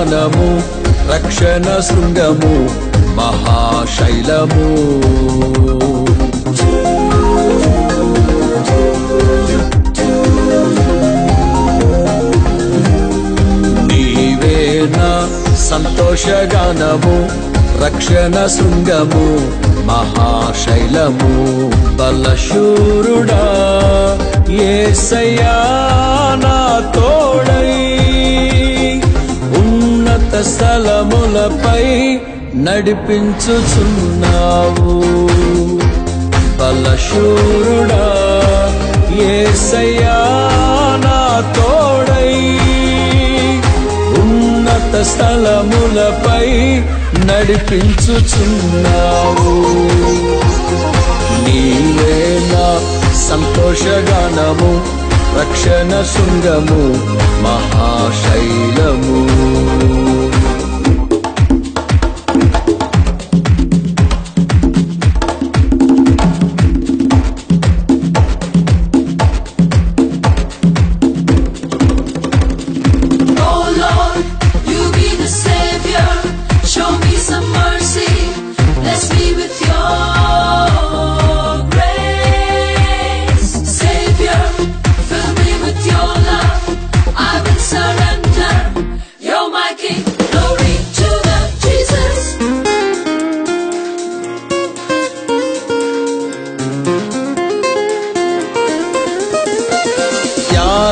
ధ్యానము రక్షణ శృంగము మహాశైలము. నీవేనా సంతోషగానము రక్షణ శృంగము మహాశైలము. బలశూరుడా ఏసయ్యా నా తోడై స్థలములపై నడిపించుచున్నావు. బలశూరుడా ఏసయ్యా నా తోడై. ఉన్నత స్థలములపై నడిపించుచున్నావు. నీవేనా సంతోషగానము రక్షణ శృంగము మహాశైలము.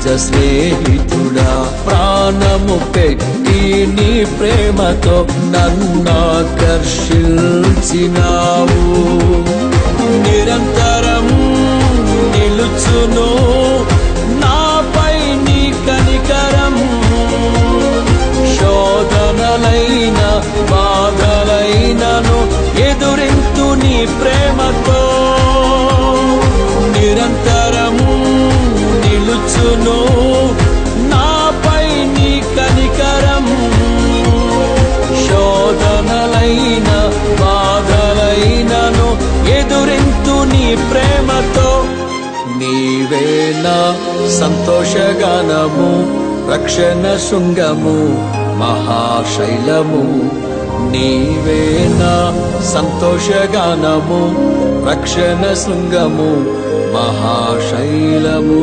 నిజ స్నేహితుడా ప్రాణము పెట్టి నీ ప్రేమతో నన్నాకర్షించినావు. నిరంతరం నిలుచును నాపై నీ కనికరం శోధనలైన బాధలైనను ఎదురింతు నీ ప్రేమతో నిలుచును నాపై నీ కనికరం శోధనలైన బాధలైనను ఎదురింతు నీ ప్రేమతో. నీవేనా సంతోషగానము రక్షణ శృంగము మహాశైలము. నీవేనా సంతోషగానము రక్షణ శృంగము महाशैलमो।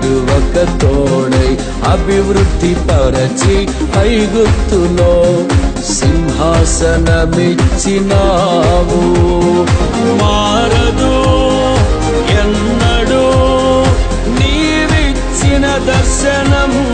విడువక తోడై అభివృద్ధి పరచి పైగుత్తులో సింహాసనమిచ్చినావు. మారదు ఎన్నడూ నీవిచ్చిన దర్శనము.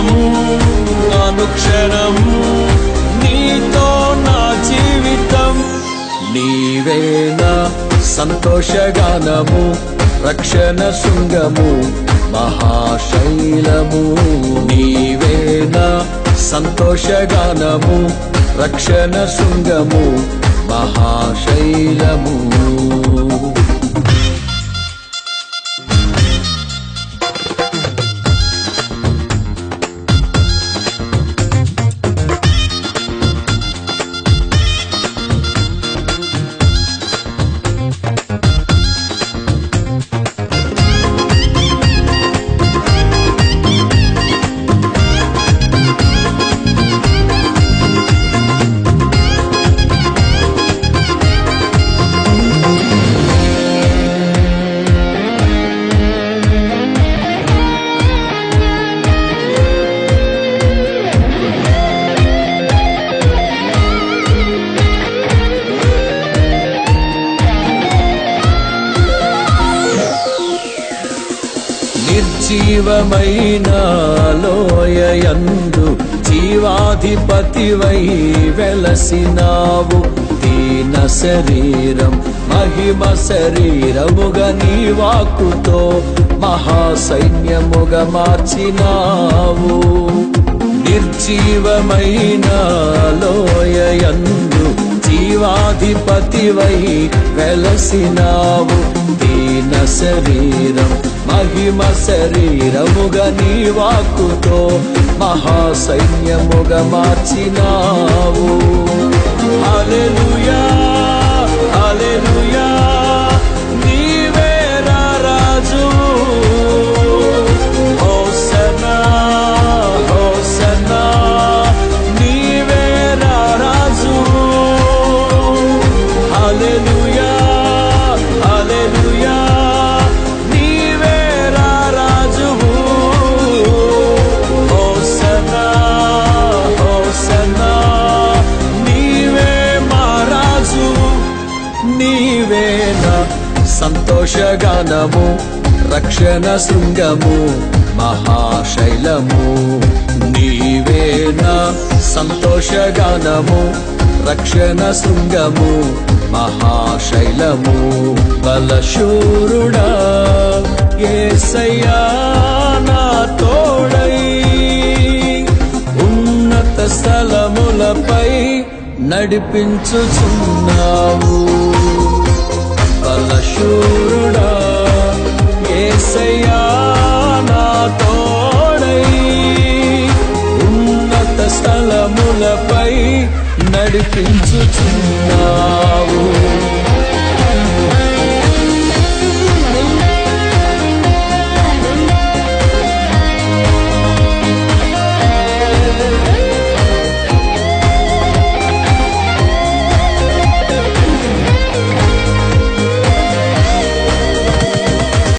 అనుదినము అనుక్షణము నీతో నా జీవితం. నీవేనా సంతోషగానము రక్షణ శృంగము మహాశైలము. నీవేనా సంతోషగానము రక్షణ శృంగము మహాశైలము. నిర్జీవమైన లోయయందు జీవాధిపతివై వెలసినావు. దీన శరీరం మహిమ శరీరముగా నీ వాక్కుతో మహాసైన్యముగా మార్చినావు. నిర్జీవమైన లోయయందు జీవాధిపతివై వెలసినావు దీన శరీరం మహిమ శరీరముగా నీ వాక్కుతో మహాసైన్యముగా మార్చినావు. హల్లెలూయా! సంతోషగానము రక్షణ శృంగము మహాశైలము. నీవేనా సంతోషగానము రక్షణ శృంగము మహాశైలము. బలశూరుడా ఏసయ్యా నా తోడై. ఉన్నత స్థలములపై నడిపించుచున్నావు. బలశూరుడా ఏసయ్యా నా తోడై. ఉన్నత స్థలములపై నడిపించుచున్నావు.